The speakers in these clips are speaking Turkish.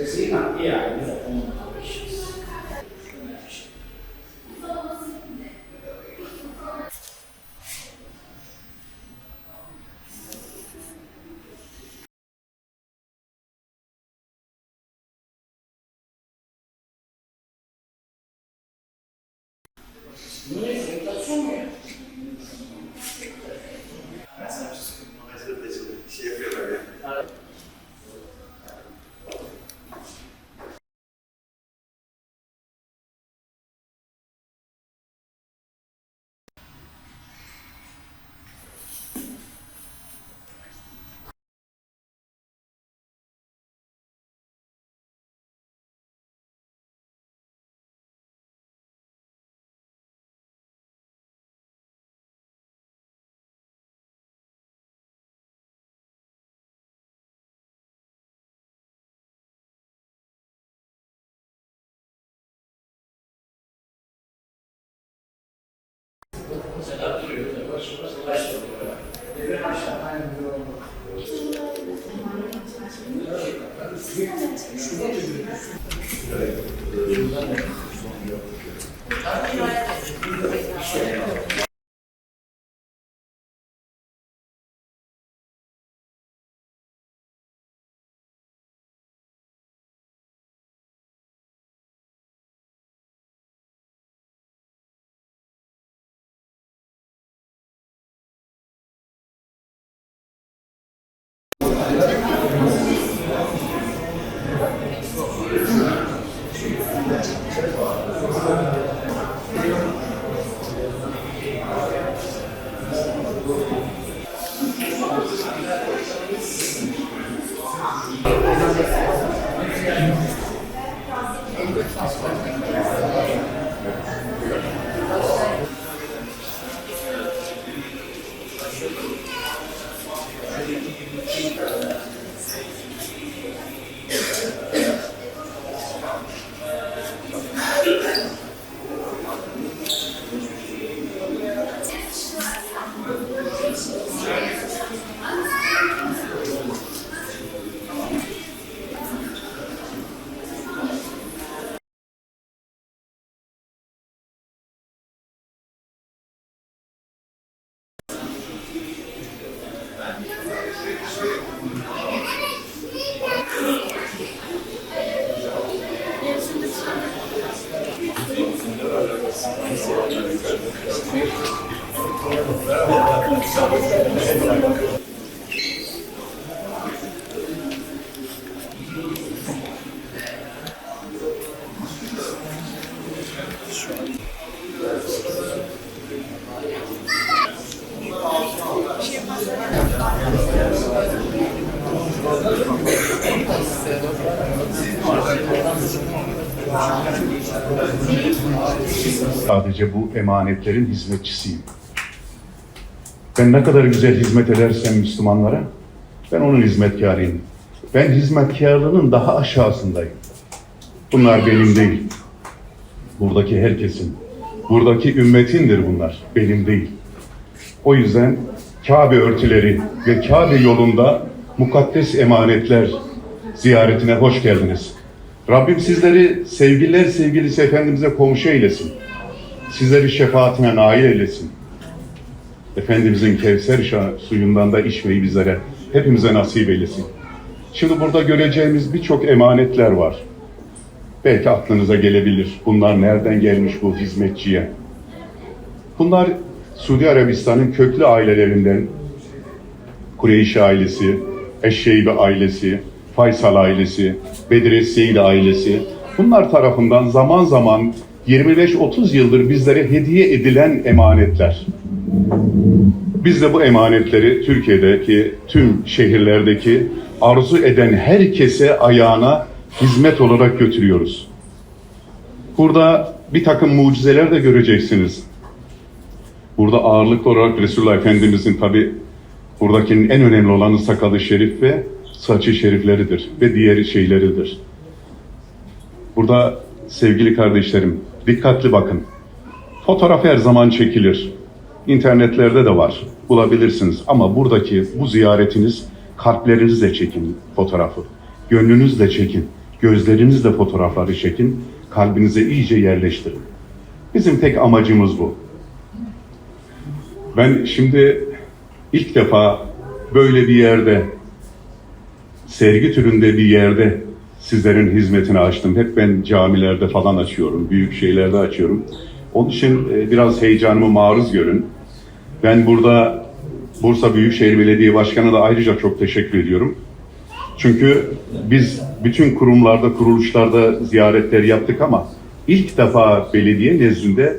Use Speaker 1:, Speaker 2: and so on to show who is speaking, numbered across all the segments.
Speaker 1: 这是一个 AI 的功能。Yes. Hatırlıyor. Yavaş yavaş ulaştırıyor. Devir haşlamayla bir oldu. Evet. Thank you.
Speaker 2: Sadece bu emanetlerin hizmetçisiyim. Ben ne kadar güzel hizmet edersem Müslümanlara, ben onun hizmetkarıyım. Ben hizmetkarlığının daha aşağısındayım. Bunlar benim değil. Buradaki herkesin, buradaki ümmetindir bunlar, benim değil. O yüzden Kabe örtüleri ve Kabe yolunda mukaddes emanetler ziyaretine hoş geldiniz. Rabbim sizleri sevgililer sevgilisi Efendimiz'e komşu eylesin. Sizleri şefaatine nail eylesin. Efendimizin Kevser suyundan da içmeyi bizlere, hepimize nasip eylesin. Şimdi burada göreceğimiz birçok emanetler var. Belki aklınıza gelebilir. Bunlar nereden gelmiş bu hizmetçiye? Bunlar Suudi Arabistan'ın köklü ailelerinden Kureyş ailesi, Eşşeybe ailesi, Faysal ailesi, Bedir Seyid ailesi bunlar tarafından zaman zaman 25-30 yıldır bizlere hediye edilen emanetler. Biz de bu emanetleri Türkiye'deki tüm şehirlerdeki arzu eden herkese ayağına hizmet olarak götürüyoruz. Burada bir takım mucizeler de göreceksiniz. Burada ağırlıklı olarak Resulullah Efendimizin tabi buradakinin en önemli olanı sakalı şerif ve saçı şerifleridir ve diğeri şeyleridir. Burada sevgili kardeşlerim dikkatli bakın. Fotoğraf her zaman çekilir. İnternetlerde de var. Bulabilirsiniz. Ama buradaki bu ziyaretiniz kalplerinizle çekin fotoğrafı. Gönlünüzle çekin. gözlerinizle fotoğrafları çekin, kalbinize iyice yerleştirin. Bizim tek amacımız bu. Ben şimdi ilk defa böyle bir yerde, sergi türünde bir yerde sizlerin hizmetini açtım. Hep ben camilerde falan açıyorum, büyük şeylerde açıyorum. Onun için e, biraz heyecanımı maruz görün. Ben burada Bursa Büyükşehir Belediye Başkanı'na da ayrıca çok teşekkür ediyorum. Çünkü biz bütün kurumlarda, kuruluşlarda ziyaretler yaptık ama ilk defa belediye nezdinde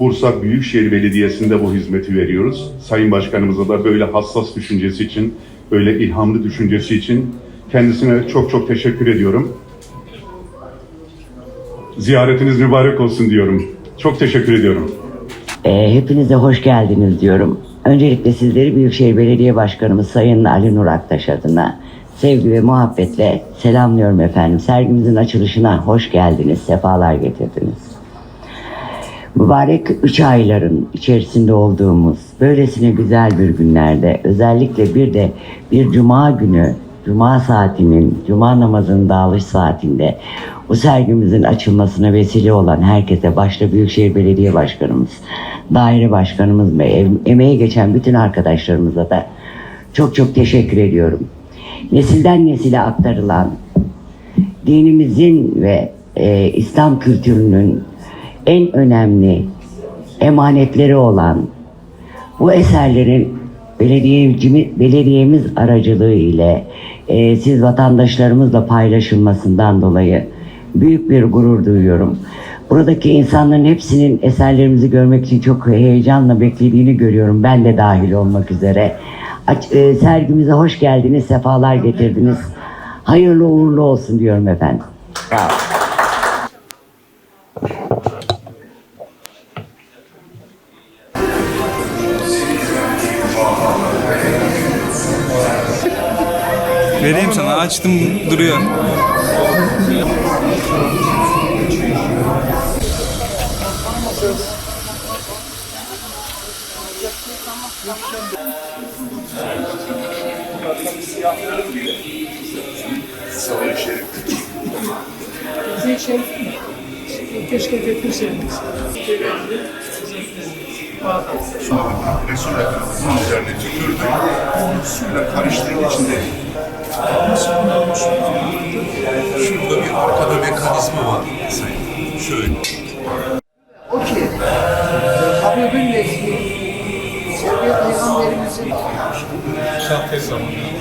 Speaker 2: Bursa Büyükşehir Belediyesi'nde bu hizmeti veriyoruz. Sayın Başkanımıza da böyle hassas düşüncesi için, böyle ilhamlı düşüncesi için kendisine çok çok teşekkür ediyorum. Ziyaretiniz mübarek olsun diyorum. Çok teşekkür ediyorum.
Speaker 3: Ee, hepinize hoş geldiniz diyorum. Öncelikle sizleri Büyükşehir Belediye Başkanımız Sayın Ali Nur Aktaş adına sevgi ve muhabbetle selamlıyorum efendim. Sergimizin açılışına hoş geldiniz, sefalar getirdiniz. Mübarek üç ayların içerisinde olduğumuz böylesine güzel bir günlerde özellikle bir de bir cuma günü cuma saatinin, cuma namazının dağılış saatinde bu sergimizin açılmasına vesile olan herkese başta Büyükşehir Belediye Başkanımız, daire başkanımız ve em- emeği geçen bütün arkadaşlarımıza da çok çok teşekkür ediyorum. Nesilden nesile aktarılan dinimizin ve e, İslam kültürünün en önemli emanetleri olan bu eserlerin belediyemiz, belediyemiz aracılığı ile e, siz vatandaşlarımızla paylaşılmasından dolayı büyük bir gurur duyuyorum. Buradaki insanların hepsinin eserlerimizi görmek için çok heyecanla beklediğini görüyorum. Ben de dahil olmak üzere. Aç, e, sergimize hoş geldiniz, sefalar getirdiniz. Hayırlı uğurlu olsun diyorum efendim. Sağ
Speaker 4: Vereyim sana açtım duruyor.
Speaker 5: Bize şey, keşke getirseydiniz.
Speaker 2: Resul Efendimiz'in üzerine tükürdü. Suyla karıştırın içinde.
Speaker 6: Şurada bir arkada mekanizma var. Şöyle.
Speaker 5: O ki, Habib'in nesli, sevgili Peygamberimizin
Speaker 6: Şahit zamanı.